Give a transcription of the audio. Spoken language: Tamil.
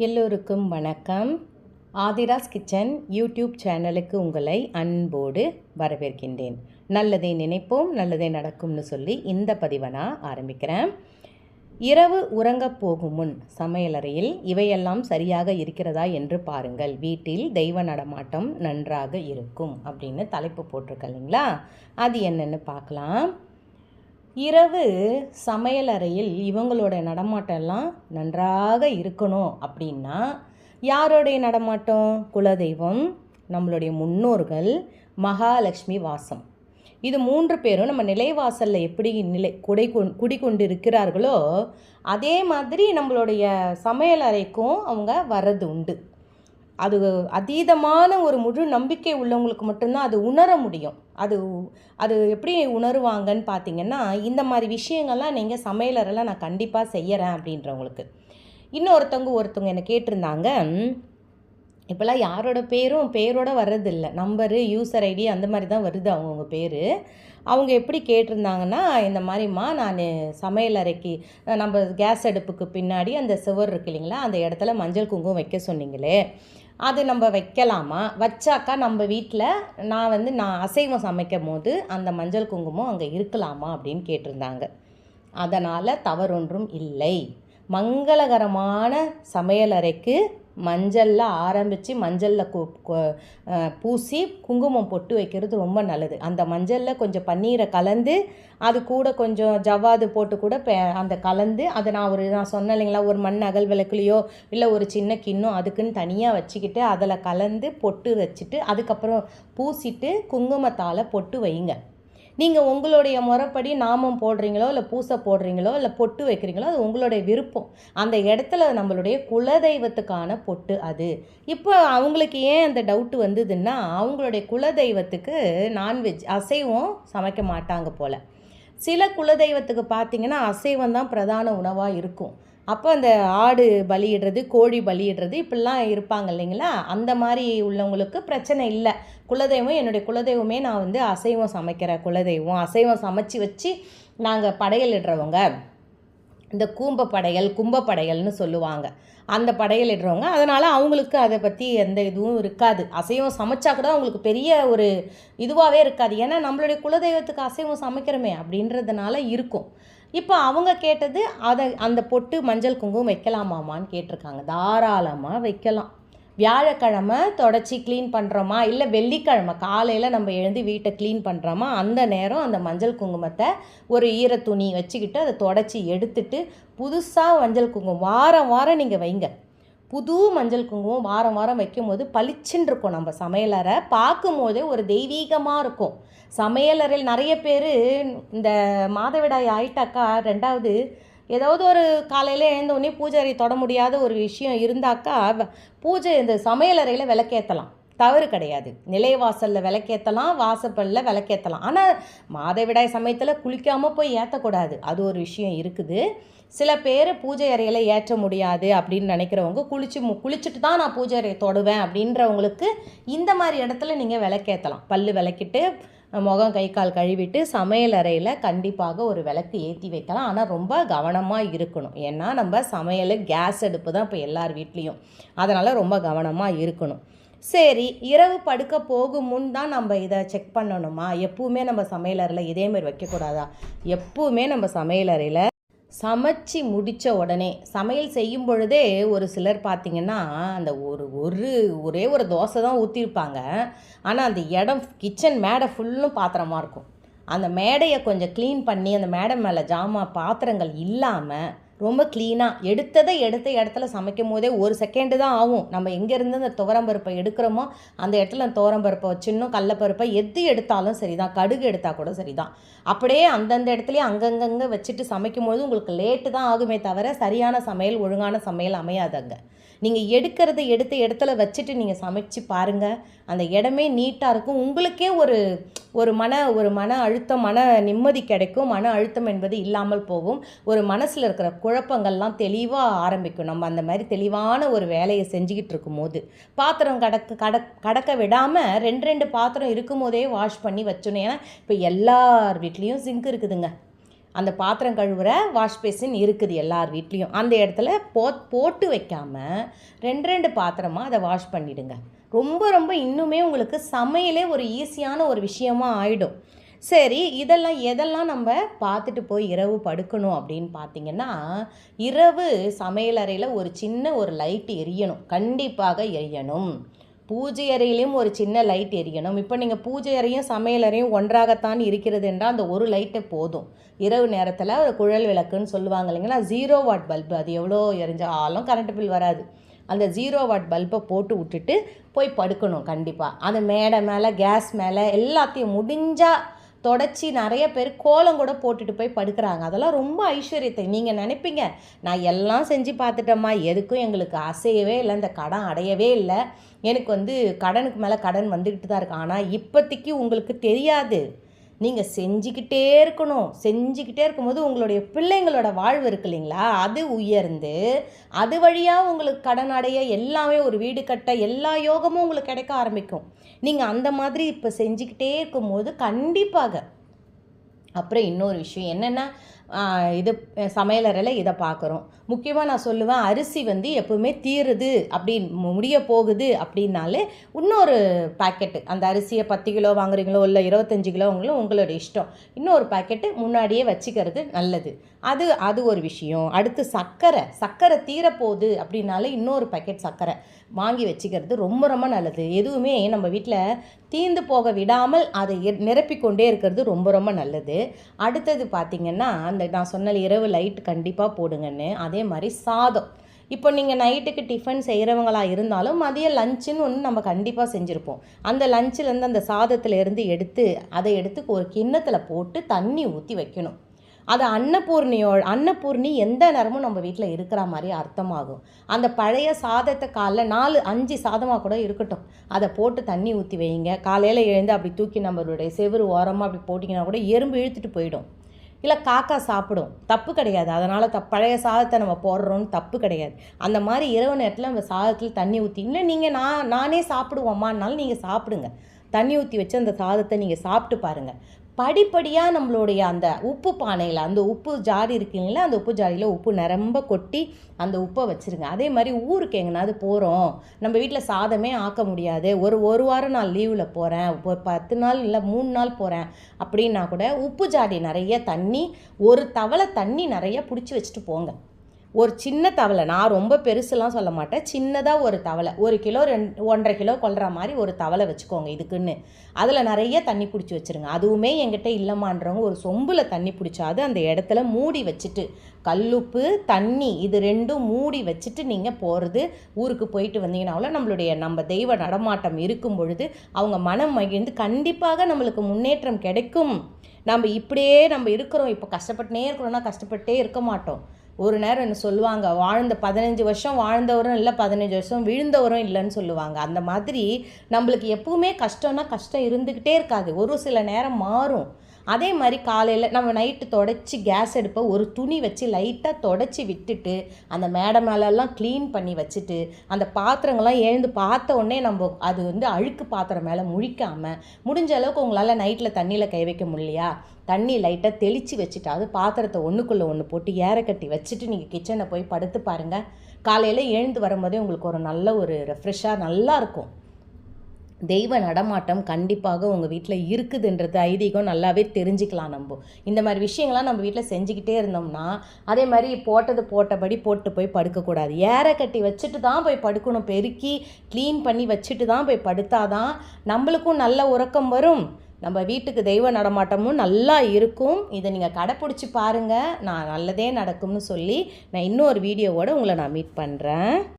எல்லோருக்கும் வணக்கம். ஆதிராஸ் கிச்சன் யூடியூப் சேனலுக்கு உங்களை அன்போடு வரவேற்கின்றேன். நல்லதை நினைப்போம் நல்லதே நடக்கும்னு சொல்லி இந்த பதிவை நான் ஆரம்பிக்கிறேன். இரவு உறங்கப் போகும் முன் சமையலறையில் இவையெல்லாம் சரியாக இருக்கிறதா என்று பாருங்கள். வீட்டில் தெய்வ நடமாட்டம் நன்றாக இருக்கும் அப்படின்னு தலைப்பு போட்டிருக்க இல்லைங்களா? அது என்னென்னு பார்க்கலாம். இரவு சமையலறையில் இவங்களோட நடமாட்டம் எல்லாம் நன்றாக இருக்கணும் அப்படின்னா யாரோடைய நடமாட்டம்? குலதெய்வம் நம்மளுடைய முன்னோர்கள் மகாலட்சுமி வாசம். இது மூன்று பேரும் நம்ம நிலைவாசலில் எப்படி நிலை குடை கொண் குடிக்கொண்டு இருக்கிறார்களோ அதே மாதிரி நம்மளுடைய சமையலறைக்கும் அவங்க வர்றது உண்டு. அது அதீதமான ஒரு முழு நம்பிக்கை உள்ளவங்களுக்கு மட்டும்தான் அது உணர முடியும். அது அது எப்படி உணருவாங்கன்னு பார்த்தீங்கன்னா இந்த மாதிரி விஷயங்கள்லாம் நீங்கள் சமையலறையில் நான் கண்டிப்பாக செய்கிறேன் அப்படின்றவங்களுக்கு. இன்னொருத்தவங்க ஒருத்தவங்க என்னை கேட்டிருந்தாங்க இப்போல்லாம் யாரோட பேரும் பேரோட வர்றதில்ல. நம்பரு யூசர் ஐடி அந்த மாதிரி தான் வருது அவங்கவுங்க பேர். அவங்க எப்படி கேட்டிருந்தாங்கன்னா இந்த மாதிரிம்மா நான் சமையல் அறைக்கு நம்ம கேஸ் அடுப்புக்கு பின்னாடி அந்த சுவர் இருக்கு இல்லைங்களா அந்த இடத்துல மஞ்சள் குங்குமம் வைக்க சொன்னீங்களே. அது நம்ம வைக்கலாமா? வச்சாக்கா நம்ம வீட்டில் நான் வந்து நான் அசைவம் சமைக்கும் போது அந்த மஞ்சள் குங்குமம் அங்கே இருக்கலாமா அப்படின்னு கேட்டிருந்தாங்க. அதனால் தவறொன்றும் இல்லை. மங்களகரமான சமையலறைக்கு மஞ்சளில் ஆரம்பித்து மஞ்சளில் பூசி குங்குமம் பொட்டு வைக்கிறது ரொம்ப நல்லது. அந்த மஞ்சளில் கொஞ்சம் பன்னீரை கலந்து அது கூட கொஞ்சம் ஜவ்வாது போட்டு கூட அந்த கலந்து அதை நான் ஒரு நான் சொன்னேன் இல்லைங்களா ஒரு மண் அகல் விளக்குலையோ இல்லை ஒரு சின்ன கிண்ணம் அதுக்குன்னு தனியாக வச்சுக்கிட்டு அதில் கலந்து பொட்டு வச்சுட்டு அதுக்கப்புறம் பூசிட்டு குங்குமத்தால் பொட்டு வைங்க. நீங்கள் உங்களுடைய முறைப்படி நாமம் போடுறீங்களோ இல்லை பூசை போடுறீங்களோ இல்லை பொட்டு வைக்கிறீங்களோ அது உங்களுடைய விருப்பம். அந்த இடத்துல நம்மளுடைய குலதெய்வத்துக்கான பொட்டு அது. இப்போ அவங்களுக்கு ஏன் அந்த டவுட்டு வந்ததுன்னா அவங்களுடைய குலதெய்வத்துக்கு நான்வெஜ் அசைவம் சமைக்க மாட்டாங்க போல். சில குலதெய்வத்துக்கு பார்த்தீங்கன்னா அசைவம் தான் பிரதான உணவாக இருக்கும். அப்போ அந்த ஆடு பலியிடுறது கோழி பலியிடுறது இப்படிலாம் இருப்பாங்க இல்லைங்களா? அந்த மாதிரி உள்ளவங்களுக்கு பிரச்சனை இல்லை. குலதெய்வம் என்னுடைய குலதெய்வமே நான் வந்து அசைவம் சமைக்கிற குலதெய்வம். அசைவம் சமைச்சு வச்சு நாங்கள் படையலிடுறவங்க. இந்த கூம்ப படையல் கும்ப படையல்னு சொல்லுவாங்க. அந்த படையல் இடுறவங்க அதனால் அவங்களுக்கு அதை பற்றி எந்த இதுவும் இருக்காது. அசைவம் சமைச்சா கூட அவங்களுக்கு பெரிய ஒரு இதுவாகவே இருக்காது. ஏன்னா நம்மளுடைய குலதெய்வத்துக்கு அசைவம் சமைக்கிறோமே அப்படின்றதுனால இருக்கும். இப்போ அவங்க கேட்டது அதை அந்த பொட்டு மஞ்சள் குங்குமம் வைக்கலாமாமான்னு கேட்டிருக்காங்க. தாராளமாக வைக்கலாம். வியாழக்கிழமை தொடச்சி க்ளீன் பண்ணுறோமா இல்லை வெள்ளிக்கிழமை காலையில் நம்ம எழுந்து வீட்டை க்ளீன் பண்ணுறோமா அந்த நேரம் அந்த மஞ்சள் குங்குமத்தை ஒரு ஈர துணி வச்சுக்கிட்டு அதை தொடச்சி எடுத்துட்டு புதுசாக மஞ்சள் குங்குமம் வாரம் வாரம் நீங்கள் வைங்க. புது மஞ்சள் குங்குமம் வாரம் வாரம் வைக்கும்போது பளிச்சுன்னு இருக்கும் நம்ம சமையலறை. பார்க்கும்போதே ஒரு தெய்வீகமாக இருக்கும். சமையலறையில் நிறைய பேர் இந்த மாதவிடாய் ஆயிட்டாக்கா ரெண்டாவது ஏதாவது ஒரு காலையில் எழுந்தோடனே பூஜை தொட முடியாத ஒரு விஷயம் இருந்தாக்கா வ- பூஜை இந்த சமையலறையில் விளக்கேற்றலாம் தவறு கிடையாது. நிலைவாசலில் விளக்கேற்றலாம் வாசப்பல்ல விளக்கேற்றலாம் ஆனால் மாதவிடாய் சமயத்தில் குளிக்காமல் போய் ஏற்றக்கூடாது அது ஒரு விஷயம் இருக்குது. சில பேர் பூஜை அறையில் ஏற்ற முடியாது அப்படின்னு நினைக்கிறவங்க குளிச்சு மு குளிச்சுட்டு தான் நான் பூஜை அறையை தொடுவேன் அப்படின்றவங்களுக்கு இந்த மாதிரி இடத்துல நீங்கள் விளக்கேற்றலாம் பல்லு விளக்கிட்டு முகம் கை கால் கழுவிட்டு சமையல் அறையில் கண்டிப்பாக ஒரு விளக்கு ஏற்றி வைக்கலாம். ஆனால் ரொம்ப கவனமாக இருக்கணும். ஏன்னா நம்ம சமையல் கேஸ் அடுப்பு தான் இப்போ எல்லார் வீட்லேயும். அதனால் ரொம்ப கவனமாக இருக்கணும். சரி இரவு படுக்க போகும் முன் தான் நம்ம இதை செக் பண்ணணுமா? எப்பவுமே நம்ம சமையலறையில் இதே வைக்கக்கூடாதா? எப்பவுமே நம்ம சமையலறையில் சமைச்சு முடித்த உடனே சமையல் செய்யும் பொழுதே ஒரு சிலர் பார்த்திங்கன்னா அந்த ஒரு ஒரு ஒரே ஒரு தோசை தான் ஊற்றிருப்பாங்க ஆனால் அந்த இடம் கிச்சன் மேடை ஃபுல்லும் பாத்திரமாக இருக்கும். அந்த மேடையை கொஞ்சம் க்ளீன் பண்ணி அந்த மேடை மேலே ஜாமான் பாத்திரங்கள் இல்லாமல் ரொம்ப க்ளீனாக எடுத்ததை எடுத்த இடத்துல சமைக்கும் போதே ஒரு செகண்டு தான் ஆகும். நம்ம எங்கேருந்து அந்த துவரம்பருப்பை எடுக்கிறோமோ அந்த இடத்துல அந்த துவரம்பருப்பை வச்சிடணும் கடலப்பருப்பை எது எடுத்தாலும் சரி தான் கடுகு எடுத்தால் கூட சரி தான் அப்படியே அந்தந்த இடத்துலையே அங்கங்கங்கே வச்சுட்டு சமைக்கும் போது உங்களுக்கு லேட்டு தான் ஆகுமே தவிர சரியான சமையல் ஒழுங்கான சமையல் அமையாதுங்க. நீங்கள் எடுக்கிறத எடுத்த இடத்துல வச்சுட்டு நீங்கள் சமைச்சு பாருங்கள் அந்த இடமே நீட்டாக இருக்கும். உங்களுக்கே ஒரு ஒரு மன ஒரு மன அழுத்தம் மன நிம்மதி கிடைக்கும். மன அழுத்தம் என்பது இல்லாமல் போகும். ஒரு மனசில் இருக்கிற குழப்பங்கள்லாம் தெளிவாக ஆரம்பிக்கும். நம்ம அந்த மாதிரி தெளிவான ஒரு வேலையை செஞ்சுக்கிட்டு இருக்கும்போது. பாத்திரம் கடக்க கடக் கடக்க விடாமல் ரெண்டு ரெண்டு பாத்திரம் இருக்கும் போதே வாஷ் பண்ணி வச்சோன்னு ஏன்னா இப்போ எல்லார் வீட்லேயும் சிங்க் இருக்குதுங்க. அந்த பாத்திரம் கழுவுற வாஷ் பேசின் இருக்குது எல்லார் வீட்லேயும். அந்த இடத்துல போ போட்டு வைக்காம ரெண்டு ரெண்டு பாத்திரமாக அதை வாஷ் பண்ணிவிடுங்க ரொம்ப ரொம்ப இன்னுமே உங்களுக்கு சமையலே ஒரு ஈஸியான ஒரு விஷயமா ஆகிடும் சரி இதெல்லாம் எதெல்லாம் நம்ம பார்த்துட்டு போய் இரவு படுக்கணும் அப்படின்னு பார்த்தீங்கன்னா இரவு சமையலறையில் ஒரு சின்ன ஒரு லைட் எரியணும். கண்டிப்பாக எரியணும். பூஜை அறையிலையும் ஒரு சின்ன லைட் எரியணும். இப்போ நீங்கள் பூஜை அறையும் சமையல் அறையும் ஒன்றாகத்தான் இருக்கிறது என்றால் அந்த ஒரு லைட்டை போதும். இரவு நேரத்தில் ஒரு குழல் விளக்குன்னு சொல்லுவாங்க இல்லைங்கன்னா ஜீரோ வாட் பல்பு அது எவ்வளோ எரிஞ்சாலும் கரண்ட் பில் வராது. அந்த ஜீரோ வாட் பல்பை போட்டு விட்டுட்டு போய் படுக்கணும் கண்டிப்பாக அந்த மேடை மேலே கேஸ் மேலே எல்லாத்தையும் முடிஞ்சால் தொடச்சி நிறைய பேர் கோலம் கூட போட்டுட்டு போய் படுக்கிறாங்க. அதெல்லாம் ரொம்ப ஐஸ்வர்யத்தை. நீங்கள் நினைப்பீங்க நான் எல்லாம் செஞ்சு பார்த்துட்டேம்மா எதுக்கும் எங்களுக்கு அசையவே இல்லை இந்த கடன் அடையவே இல்லை. எனக்கு வந்து கடனுக்கு மேலே கடன் வந்துக்கிட்டு தான் இருக்கு. ஆனால் இப்போதைக்கு உங்களுக்கு தெரியாது. நீங்கள் செஞ்சுக்கிட்டே இருக்கணும். செஞ்சுக்கிட்டே இருக்கும்போது உங்களுடைய பிள்ளைங்களோட வாழ்வு இருக்கு இல்லைங்களா? அது உயர்ந்து அது வழியாக உங்களுக்கு கடன் அடைய எல்லாமே ஒரு வீடு கட்ட எல்லா யோகமும் உங்களுக்கு கிடைக்க ஆரம்பிக்கும். நீங்கள் அந்த மாதிரி இப்போ செஞ்சுக்கிட்டே இருக்கும்போது கண்டிப்பாக. அப்புறம் இன்னொரு விஷயம் என்னென்னா இது சமையலறையில் இதை பார்க்குறோம். முக்கியமாக நான் சொல்லுவேன் அரிசி வந்து எப்போவுமே தீருது அப்படின்னு முடிய போகுது அப்படின்னாலே இன்னொரு பாக்கெட்டு அந்த அரிசியை பத்து கிலோ வாங்குறீங்களோ இல்லை இருபத்தஞ்சி கிலோங்களோ உங்களோட இஷ்டம். இன்னொரு பாக்கெட்டு முன்னாடியே வச்சுக்கிறது நல்லது. அது அது ஒரு விஷயம். அடுத்து சர்க்கரை சர்க்கரை தீரப்போகுது அப்படின்னாலே இன்னொரு பாக்கெட் சர்க்கரை வாங்கி வச்சுக்கிறது ரொம்ப ரொம்ப நல்லது. எதுவுமே நம்ம வீட்டில் தீந்து போக விடாமல் அதை நிரப்பிக்கொண்டே இருக்கிறது ரொம்ப ரொம்ப நல்லது. அடுத்தது பார்த்திங்கன்னா அந்த நான் சொன்ன இரவு லைட் கண்டிப்பாக போடுங்கன்னு. அதே மாதிரி சாதம். இப்போ நீங்கள் நைட்டுக்கு டிஃபன் செய்கிறவங்களா இருந்தாலும் மதிய லஞ்சுன்னு ஒன்று நம்ம கண்டிப்பாக செஞ்சுருப்போம். அந்த லஞ்சிலேருந்து அந்த சாதத்துலேருந்து எடுத்து அதை எடுத்து ஒரு கிண்ணத்தில் போட்டு தண்ணி ஊற்றி வைக்கணும். அது அன்னபூர்ணியோ அன்னபூர்ணி எந்த நேரமும் நம்ம வீட்டில் இருக்கிற மாதிரி அர்த்தமாகும். அந்த பழைய சாதத்தை காலைல நாலு அஞ்சு சாதமாக கூட இருக்கட்டும். அதை போட்டு தண்ணி ஊற்றி வைங்க. காலையில் எழுந்து அப்படி தூக்கி நம்மளுடைய செவரு ஓரமாக அப்படி போட்டிங்கன்னா கூட எறும்பு இழுத்துட்டு போயிடும். இல்லை காக்கா சாப்பிடும். தப்பு கிடையாது. அதனால் த பழைய சாதத்தை நம்ம போடுறோன்னு தப்பு கிடையாது. அந்த மாதிரி இரவு நேரத்தில் நம்ம சாதத்தில் தண்ணி ஊற்றி இல்லை நீங்கள் நான் நானே சாப்பிடுவோம்மானாலும் நீங்கள் சாப்பிடுங்க. தண்ணி ஊற்றி வச்சு அந்த சாதத்தை நீங்கள் சாப்பிட்டு பாருங்கள் படிப்படியாக நம்மளுடைய அந்த உப்பு பானையில் அந்த உப்பு ஜாடி இருக்குங்களா அந்த உப்பு ஜாடியில் உப்பு நிரம்ப கொட்டி அந்த உப்பை வச்சுருங்க. அதே மாதிரி ஊருக்கு எங்கேனாவது போகிறோம் நம்ம வீட்டில் சாதமே ஆக்க முடியாது. ஒரு ஒரு வாரம் நான் லீவில் போகிறேன் ஒரு பத்து நாள் இல்லை மூணு நாள் போகிறேன் அப்படின்னா கூட உப்பு ஜாடி நிறைய தண்ணி ஒரு தவளை தண்ணி நிறைய பிடிச்சி வச்சுட்டு போங்க. ஒரு சின்ன தவளை நான் ரொம்ப பெருசுலாம் சொல்ல மாட்டேன். சின்னதாக ஒரு தவளை ஒரு கிலோ ரெண்டு ஒன்றரை கிலோ கொள்கிற மாதிரி ஒரு தவளை வச்சுக்கோங்க இதுக்குன்னு. அதில் நிறைய தண்ணி பிடிச்சி வச்சுருங்க. அதுவுமே என்கிட்ட இல்லைமான்றவங்க ஒரு சொம்பில் தண்ணி பிடிச்சாது அந்த இடத்துல மூடி வச்சுட்டு கல்லுப்பு தண்ணி இது ரெண்டும் மூடி வச்சுட்டு நீங்கள் போகிறது ஊருக்கு போயிட்டு வந்தீங்கன்னாவில் நம்மளுடைய நம்ம தெய்வ நடமாட்டம் இருக்கும் பொழுது அவங்க மனம் மகிழ்ந்து கண்டிப்பாக நம்மளுக்கு முன்னேற்றம் கிடைக்கும். நம்ம இப்படியே நம்ம இருக்கிறோம். இப்போ கஷ்டப்பட்டுனே இருக்கிறோன்னா கஷ்டப்பட்டே இருக்க மாட்டோம். ஒரு நேரம் என்ன சொல்லுவாங்க வாழ்ந்த பதினஞ்சு வருஷம் வாழ்ந்தவரும் இல்லை பதினஞ்சு வருஷம் விழுந்தவரும் இல்லைன்னு சொல்லுவாங்க. அந்த மாதிரி நம்மளுக்கு எப்பவுமே கஷ்டம்னா கஷ்டம் இருந்துக்கிட்டே இருக்காது. ஒரு சில நேரம் மாறும். அதே மாதிரி காலையில் நம்ம நைட்டு தொடச்சி கேஸ் எடுப்ப ஒரு துணி வச்சு லைட்டாக தொடச்சி விட்டுட்டு அந்த மேடை மேலெல்லாம் க்ளீன் பண்ணி வச்சுட்டு அந்த பாத்திரங்கள்லாம் எழுந்து பார்த்த உடனே நம்ம அது வந்து அழுக்கு பாத்திரம் மேலே முழிக்காமல் முடிஞ்ச அளவுக்கு உங்களால் நைட்டில் தண்ணியில் கை வைக்க முடியலையா? தண்ணி லைட்டாக தெளித்து வச்சுட்டாவது பாத்திரத்தை ஒன்றுக்குள்ளே ஒன்று போட்டு ஏற கட்டி வச்சுட்டு நீங்கள் கிச்சனை போய் படுத்து பாருங்கள் காலையில் எழுந்து வரும்போதே உங்களுக்கு ஒரு நல்ல ஒரு ரெஃப்ரெஷ்ஷாக நல்லாயிருக்கும் தெய்வ நடமாட்டம் கண்டிப்பாக உங்கள் வீட்டில் இருக்குதுன்றது ஐதீகம் நல்லாவே தெரிஞ்சுக்கலாம் நம்ம. இந்த மாதிரி விஷயங்கள்லாம் நம்ம வீட்டில் செஞ்சுக்கிட்டே இருந்தோம்னா அதே மாதிரி போட்டது போட்டபடி போட்டு போய் படுக்கக்கூடாது. ஏற கட்டி வச்சுட்டு தான் போய் படுக்கணும். பெருக்கி க்ளீன் பண்ணி வச்சுட்டு தான் போய் படுத்தாதான் நம்மளுக்கும் நல்ல உறக்கம் வரும். நம்ம வீட்டுக்கு தெய்வ நடமாட்டமும் நல்லா இருக்கும். இதை நீங்கள் கடைப்பிடிச்சி பாருங்கள் நான் நல்லதே நடக்கும்னு சொல்லி நான் இன்னொரு வீடியோவோடு உங்களை நான் மீட் பண்ணுறேன்